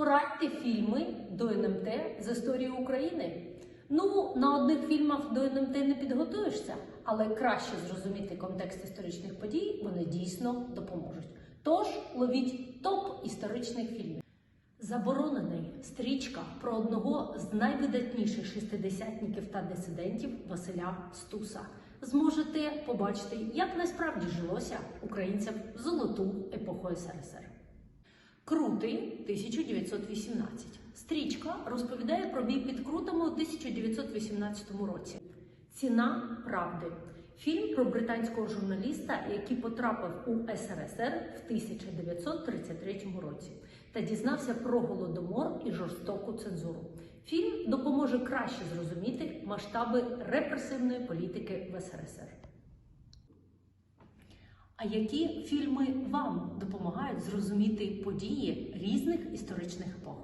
Порадьте фільми до НМТ з історії України. Ну, на одних фільмах до НМТ не підготуєшся, але краще зрозуміти контекст історичних подій вони дійсно допоможуть. Тож ловіть топ історичних фільмів. Заборонений стрічка про одного з найвидатніших шестидесятників та дисидентів Василя Стуса. Зможете побачити, як насправді жилося українцям в золоту епоху СРСР. Крути 1918. Стрічка розповідає про бій під крутами у 1918 році. Ціна правди. Фільм про британського журналіста, який потрапив у СРСР в 1933 році та дізнався про голодомор і жорстоку цензуру. Фільм допоможе краще зрозуміти масштаби репресивної політики в СРСР. А які фільми вам допомагають зрозуміти події різних історичних епох?